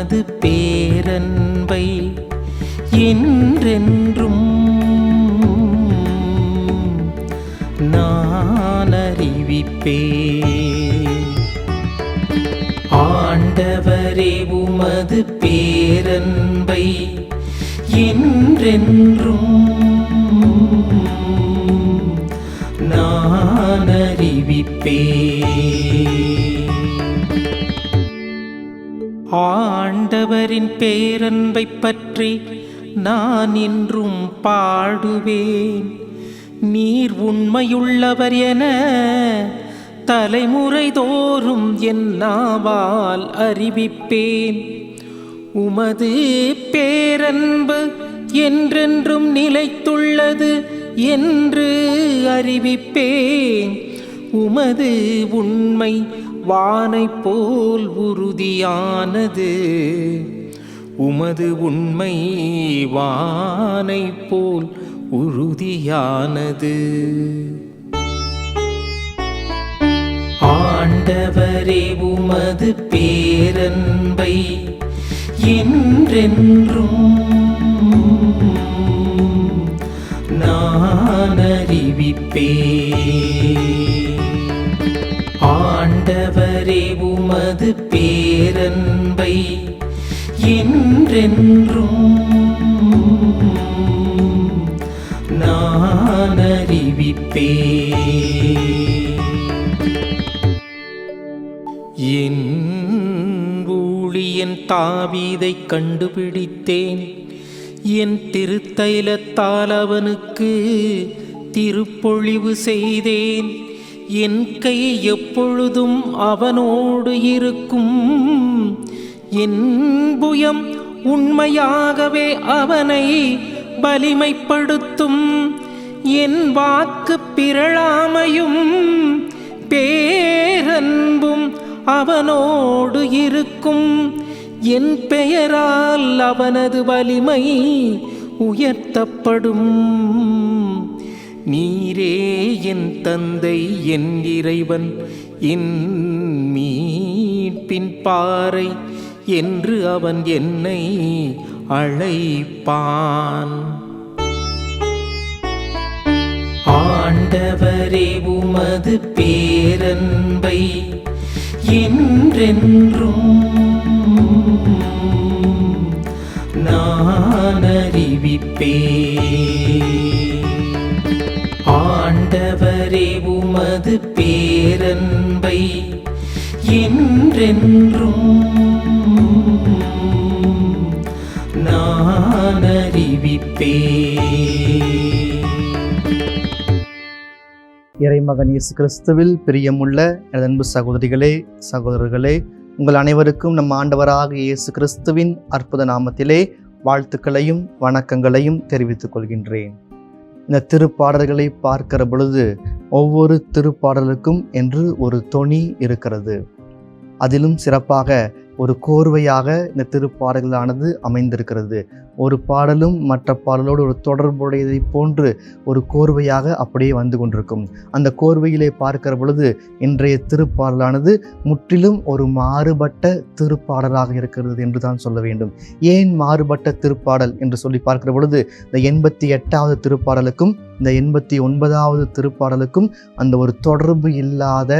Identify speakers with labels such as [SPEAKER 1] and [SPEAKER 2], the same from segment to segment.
[SPEAKER 1] உனது பேரன்பை என்றென்றும் நான் அறிவிப்பே ஆண்டவரே உமது பேரன்பை என்றென்றும் நான் அறிவிப்பேன். ஆண்டவரின் பேரன்பை பற்றி நான் இன்றும் பாடுவேன். நீர் உண்மையுள்ளவர் என தலைமுறை தோறும் என் நாவால் அறிவிப்பேன். உமது பேரன்பு என்றென்றும் நிலைத்துள்ளது என்று அறிவிப்பேன். உமது உண்மை வானை போல் உறுதியானது. உமது உண்மை வானை போல் உறுதியானது. ஆண்டவரே உமது பேரன்பை என்றென்றும் நான் அறிவிப்பேன் ஆண்டவரே உமது பேரன்பை என்றென்றும் நான் அறிவிப்பே என் ஊழியன் தாவீதை கண்டுபிடித்தேன். என் திருத்தைலத்தால் அவனுக்கு திருப்பொழிவு செய்தேன். என் கை எப்பொழுதும் அவனோடு இருக்கும். என் புயம் உண்மையாகவே அவனை வலிமைப்படுத்தும். என் வாக்கு பிறழாமையும் பேரன்பும் அவனோடு இருக்கும். என் பெயரால் அவனது வலிமை உயர்த்தப்படும். நீரே என் தந்தை என் இறைவன். என் மீட்பின் பாறை என்று அவன் என்னை அழைப்பான். ஆண்டவரே உமது பேரன்பை என்றென்றும் நான் அறிவிப்பேன். ஆண்டவரே உமது பேரன்பை இன்றென்றும் நான் அறிவிப்பேன்.
[SPEAKER 2] இறைமகன் இயேசு கிறிஸ்துவில் பிரியமுள்ள எனது அன்பு சகோதரிகளே சகோதரர்களே உங்கள் அனைவருக்கும் நம் ஆண்டவராக இயேசு கிறிஸ்துவின் அற்புத நாமத்திலே வாழ்த்துக்களையும் வணக்கங்களையும் தெரிவித்துக் கொள்கின்றேன். இந்த திருப்பாடல்களை பார்க்கிற பொழுது ஒவ்வொரு திருப்பாடலுக்கும் என்று ஒரு தொனி இருக்கிறது. அதிலும் சிறப்பாக ஒரு கோர்வையாக இந்த திருப்பாடல்களானது அமைந்திருக்கிறது. ஒரு பாடலும் மற்ற பாடலோடு ஒரு தொடர்புடையதை போன்று ஒரு கோர்வையாக அப்படியே வந்து கொண்டிருக்கும். அந்த கோர்வையிலே பார்க்கிற பொழுது இன்றைய திருப்பாடலானது முற்றிலும் ஒரு மாறுபட்ட திருப்பாடலாக இருக்கிறது என்று தான் சொல்ல வேண்டும். ஏன் மாறுபட்ட திருப்பாடல் என்று சொல்லி பார்க்கிற பொழுது இந்த எண்பத்தி எட்டாவது திருப்பாடலுக்கும் இந்த எண்பத்தி ஒன்பதாவது திருப்பாடலுக்கும் அந்த ஒரு தொடர்பு இல்லாத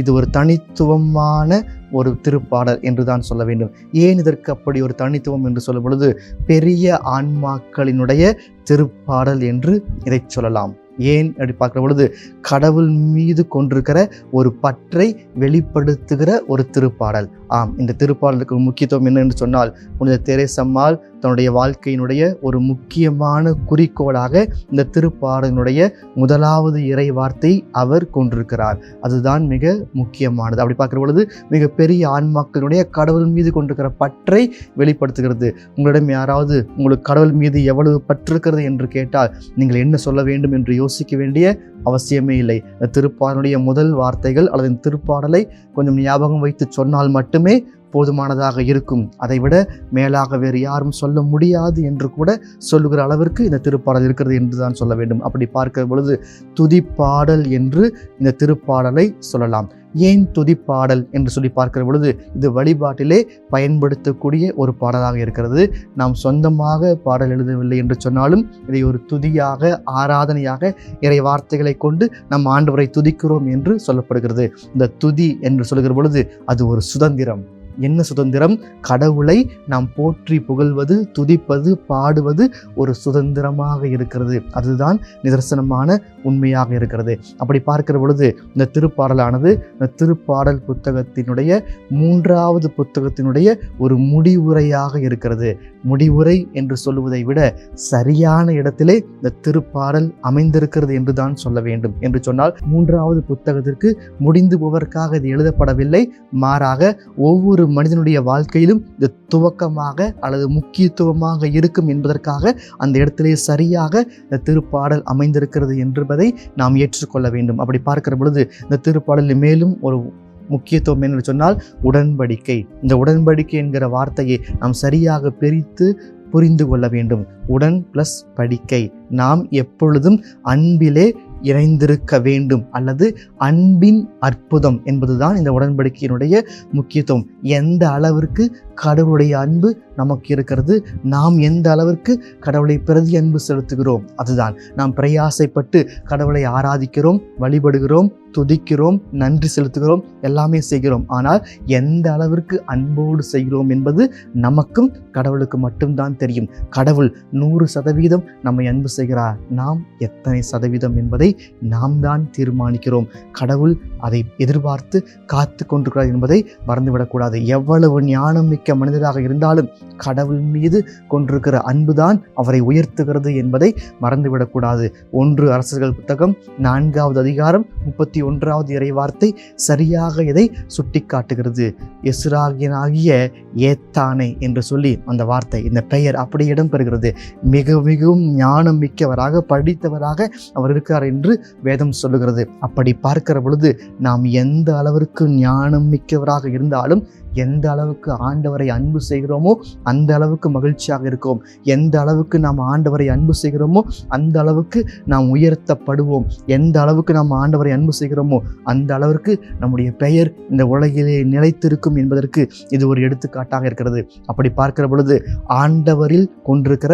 [SPEAKER 2] இது ஒரு தனித்துவமான ஒரு திருப்பாடல் என்று தான் சொல்ல வேண்டும். ஏன் இதற்கு அப்படி ஒரு தனித்துவம் என்று சொல்லும் பொழுது பெரிய ஆன்மாக்களினுடைய திருப்பாடல் என்று இதை சொல்லலாம். ஏன் அப்படி பார்க்குற பொழுது கடவுள் மீது கொண்டிருக்கிற ஒரு பற்றை வெளிப்படுத்துகிற ஒரு திருப்பாடல். ஆம் இந்த திருப்பாடலுக்கு முக்கியத்துவம் என்ன என்று சொன்னால் புனித தெரேசம்மாள் தன்னுடைய வாழ்க்கையினுடைய ஒரு முக்கியமான குறிக்கோளாக இந்த திருப்பாடலினுடைய முதலாவது இறை வார்த்தை அவர் கொண்டிருக்கிறார். அதுதான் மிக முக்கியமானது. அப்படி பார்க்குற பொழுது மிக பெரிய ஆன்மாக்களுடைய கடவுள் மீது கொண்டிருக்கிற பற்றை வெளிப்படுத்துகிறது. உங்களிடம் யாராவது உங்களுக்கு கடவுள் மீது எவ்வளவு பற்றிருக்கிறது என்று கேட்டால் நீங்கள் என்ன சொல்ல வேண்டும் என்று யோசிக்க வேண்டிய அவசியமே இல்லை. இந்த திருப்பாடலுடைய முதல் வார்த்தைகள் அல்லது திருப்பாடலை கொஞ்சம் ஞாபகம் வைத்து சொன்னால் மட்டுமே போதுமானதாக இருக்கும். அதைவிட மேலாக வேறு யாரும் சொல்ல முடியாது என்று கூட சொல்லுகிற அளவிற்கு இந்த திருப்பாடல் இருக்கிறது என்று தான் சொல்ல வேண்டும். அப்படி பார்க்கிற பொழுது துதிப்பாடல் என்று இந்த திருப்பாடலை சொல்லலாம். ஏன் துதிப்பாடல் என்று சொல்லி பார்க்கிற பொழுது இது வழிபாட்டிலே பயன்படுத்தக்கூடிய ஒரு பாடலாக இருக்கிறது. நாம் சொந்தமாக பாடல் எழுதவில்லை என்று சொன்னாலும் இதை ஒரு துதியாக ஆராதனையாக இறை வார்த்தைகளை கொண்டு நம் ஆண்டவரை துதிக்கிறோம் என்று சொல்லப்படுகிறது. இந்த துதி என்று சொல்கிற பொழுது அது ஒரு சுதந்திரம். என்ன சுதந்திரம்? கடவுளை நாம் போற்றி புகழ்வது துதிப்பது பாடுவது ஒரு சுதந்திரமாக இருக்கிறது. அதுதான் நிதர்சனமான உண்மையாக இருக்கிறது. அப்படி பார்க்கிற பொழுது இந்த திருப்பாடலானது இந்த திருப்பாடல் புத்தகத்தினுடைய மூன்றாவது புத்தகத்தினுடைய ஒரு முடிவுரையாக இருக்கிறது. முடிவுரை என்று சொல்லுவதை விட சரியான இடத்திலே இந்த திருப்பாடல் அமைந்திருக்கிறது என்று தான் சொல்ல வேண்டும் என்று சொன்னால் மூன்றாவது புத்தகத்திற்கு முடிந்து போவதற்காக இது எழுதப்படவில்லை. மாறாக ஒவ்வொரு மனிதனுடைய வாழ்க்கையிலும் இது துவக்கமாக அல்லது முக்கியத்துவமாக இருக்கும் என்பதற்காக அந்த இடத்திலே சரியாக இந்த திருப்பாடல் அமைந்திருக்கிறது என்பதை நாம் ஏற்றுக்கொள்ள வேண்டும். அப்படி பார்க்கிற பொழுது இந்த திருப்பாடலில் மேலும் ஒரு முக்கியத்துவம் என்று சொன்னால் உடன்படிக்கை. இந்த உடன்படிக்கை என்கிற வார்த்தையை நாம் சரியாக பிரித்து புரிந்து கொள்ள வேண்டும். உடன் ப்ளஸ் படிக்கை. நாம் எப்பொழுதும் அன்பிலே இணைந்திருக்க வேண்டும் அல்லது அன்பின் அற்புதம் என்பதுதான் இந்த உடன்படிக்கையினுடைய முக்கியத்துவம். எந்த அளவிற்கு கடவுளுடைய அன்பு நமக்கு இருக்கிறது. நாம் எந்த அளவிற்கு கடவுளை பிரதி அன்பு செலுத்துகிறோம்? அதுதான். நாம் பிரயாசைப்பட்டு கடவுளை ஆராதிக்கிறோம் வழிபடுகிறோம் துதிக்கிறோம் நன்றி செலுத்துகிறோம் எல்லாமே செய்கிறோம். ஆனால் எந்த அளவிற்கு அன்போடு செய்கிறோம் என்பது நமக்கும் கடவுளுக்கு மட்டும்தான் தெரியும். கடவுள் நூறு சதவீதம் நம்மை அன்பு செய்கிறார். நாம் எத்தனை சதவீதம் என்பதை நாம் தான் தீர்மானிக்கிறோம். கடவுள் அதை எதிர்பார்த்து காத்து கொண்டிருக்கிறார் என்பதை மறந்துவிடக்கூடாது எவ்வளவு ஞானம் மிக்க மனிதராக இருந்தாலும் கடவுள் மீது கொண்டிருக்கிற அன்புதான் அவரை உயர்த்துகிறது என்பதை மறந்துவிடக்கூடாது. ஒன்று அரசர்கள் புத்தகம் நான்காவது அதிகாரம் முப்பத்தி ஒன்றாவது இறை வார்த்தை சரியாக இதை சுட்டி காட்டுகிறது எசுராகியனாகிய ஏத்தானே என்று சொல்லி அந்த வார்த்தை இந்த பெயர் அப்படி இடம்பெறுகிறது. மிக மிகவும் ஞானம் மிக்கவராக படித்தவராக அவர் இருக்கிறார் என்று வேதம் சொல்லுகிறது. அப்படி பார்க்கிற பொழுது நாம் எந்த அளவிற்கு ஞானம் மிக்கவராக இருந்தாலும் எந்த அளவுக்கு ஆண்டவரை அன்பு செய்கிறோமோ அந்த அளவுக்கு மகிழ்ச்சியாக இருக்கோம். எந்த அளவுக்கு நாம் ஆண்டவரை அன்பு செய்கிறோமோ அந்த அளவுக்கு நாம் உயர்த்தப்படுவோம். எந்த அளவுக்கு நாம் ஆண்டவரை அன்பு செய்கிறோமோ அந்த அளவிற்கு நம்முடைய பெயர் இந்த உலகிலே நிலைத்திருக்கும் என்பதற்கு இது ஒரு எடுத்துக்காட்டாக இருக்கிறது. அப்படி பார்க்கிற பொழுது ஆண்டவரில் கொண்டிருக்கிற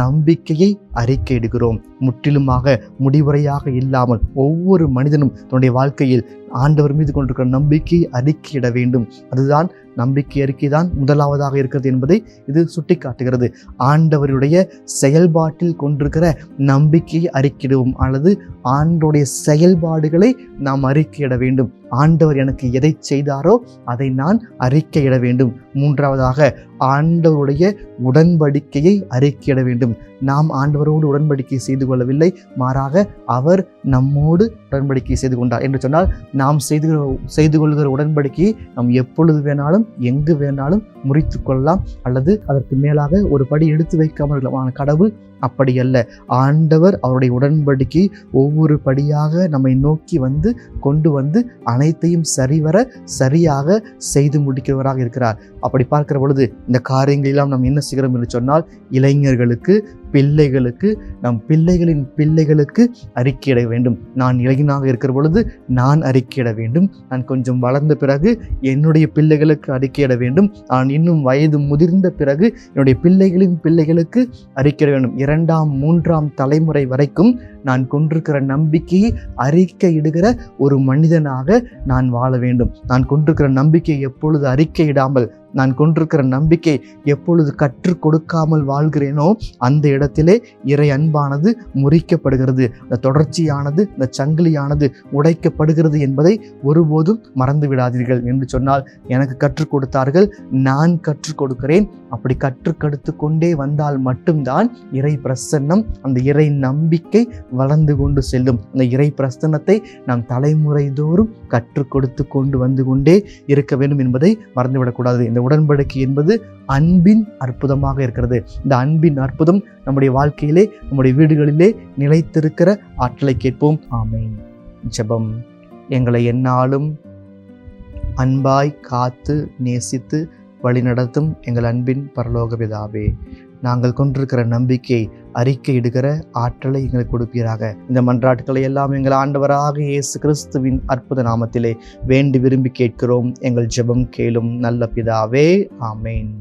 [SPEAKER 2] நம்பிக்கையை அறிக்கையிடுகிறோம். முற்றிலுமாக முடிவுரையாக இல்லாமல் ஒவ்வொரு மனிதனும் தன்னுடைய வாழ்க்கையில் ஆண்டவர் மீது கொண்டிருக்கிற நம்பிக்கையை அறிக்கையிட வேண்டும். அதுதான் நம்பிக்கை அறிக்கை தான் முதலாவதாக இருக்கிறது என்பதை இது சுட்டிக்காட்டுகிறது. ஆண்டவருடைய செயல்பாட்டில் கொண்டிருக்கிற நம்பிக்கையை அறிக்கிடுவோம் அல்லது ஆண்டோடைய செயல்பாடுகளை நாம் அறிக்கையிட வேண்டும். ஆண்டவர் எனக்கு எதை செய்தாரோ அதை நான் அறிக்கையிட வேண்டும். மூன்றாவதாக ஆண்டவருடைய உடன்படிக்கையை அறிக்கையிட வேண்டும். நாம் ஆண்டவரோடு உடன்படிக்கை செய்து கொள்ளவில்லை மாறாக அவர் நம்மோடு உடன்படிக்கை செய்து கொண்டார். என்று சொன்னால் நாம் செய்து செய்து கொள்கிற உடன்படிக்கையை நாம் எப்பொழுது வேணாலும் எங்கு வேணாலும் முறித்து கொள்ளலாம் அல்லது அதற்கு மேலாக ஒரு படி எடுத்து வைக்காமல் கடவுள் அப்படி அல்ல ஆண்டவர் அவருடைய உடன்படிக்கை ஒவ்வொரு படியாக நம்மை நோக்கி வந்து கொண்டு வந்து அனைத்தையும் சரிவர சரியாக செய்து முடிக்கிறவராக இருக்கிறார். அப்படி பார்க்கிற பொழுது இந்த காரியங்களெல்லாம் நாம் என்ன செய்கிறோம் என்று சொன்னால் இளைஞர்களுக்கு பிள்ளைகளுக்கு நம் பிள்ளைகளின் பிள்ளைகளுக்கு அறிக்கையிட வேண்டும். நான் இளைஞனாக இருக்கிற பொழுது நான் அறிக்கையிட வேண்டும். நான் கொஞ்சம் வளர்ந்த பிறகு என்னுடைய பிள்ளைகளுக்கு அறிக்கையிட வேண்டும். நான் இன்னும் வயது முதிர்ந்த பிறகு என்னுடைய பிள்ளைகளின் பிள்ளைகளுக்கு அறிக்கையிட வேண்டும். இரண்டாம் மூன்றாம் தலைமுறை வரைக்கும் நான் கொண்டிருக்கிற நம்பிக்கையை அறிக்கையிடுகிற ஒரு மனிதனாக நான் வாழ வேண்டும். நான் கொண்டிருக்கிற நம்பிக்கையை எப்பொழுது அறிக்கையிடாமல் நான் கொண்டிருக்கிற நம்பிக்கை எப்பொழுது கற்றுக் கொடுக்காமல் வாழ்கிறேனோ அந்த இடத்திலே இறை அன்பானது முறிக்கப்படுகிறது. இந்த தொடர்ச்சியானது இந்த சங்கிலியானது உடைக்கப்படுகிறது என்பதை ஒருபோதும் மறந்து விடாதீர்கள் என்று சொன்னால் எனக்கு கற்றுக் கொடுத்தார்கள் நான் கற்றுக் கொடுக்கிறேன். அப்படி கற்றுக்கடுத்து கொண்டே வந்தால் மட்டும்தான் இறை பிரசன்னம் அந்த இறை நம்பிக்கை வளர்ந்து கொண்டு செல்லும். அந்த இறை பிரசன்னத்தை நாம் தலைமுறை தோறும் கற்றுக் கொடுத்து கொண்டு வந்து கொண்டே இருக்க வேண்டும் என்பதை மறந்துவிடக்கூடாது இந்த உடன்படிக்கை என்பது அன்பின் அற்புதமாக இருக்கிறது. இந்த அன்பின் அற்புதம் நம்முடைய வாழ்க்கையிலே நம்முடைய வீடுகளிலே நிலைத்திருக்கிற ஆற்றலை கேட்போம். ஆமேன். ஜெபம். எங்களை எந்நாளும் அன்பாய் காத்து நேசித்து வழிநடத்தும் எங்கள் அன்பின் பரலோக பிதாவே. நாங்கள் கொண்டிருக்கிற நம்பிக்கை அறிக்கையிடுகிற ஆற்றலை எங்களுக்கு கொடுப்பீராக. இந்த மன்றாட்டுகளை எல்லாம் எங்கள் ஆண்டவராக இயேசு கிறிஸ்துவின் அற்புத நாமத்திலே வேண்டி விரும்பி கேட்கிறோம். எங்கள் ஜெபம் கேளும் நல்ல பிதாவே. ஆமேன்.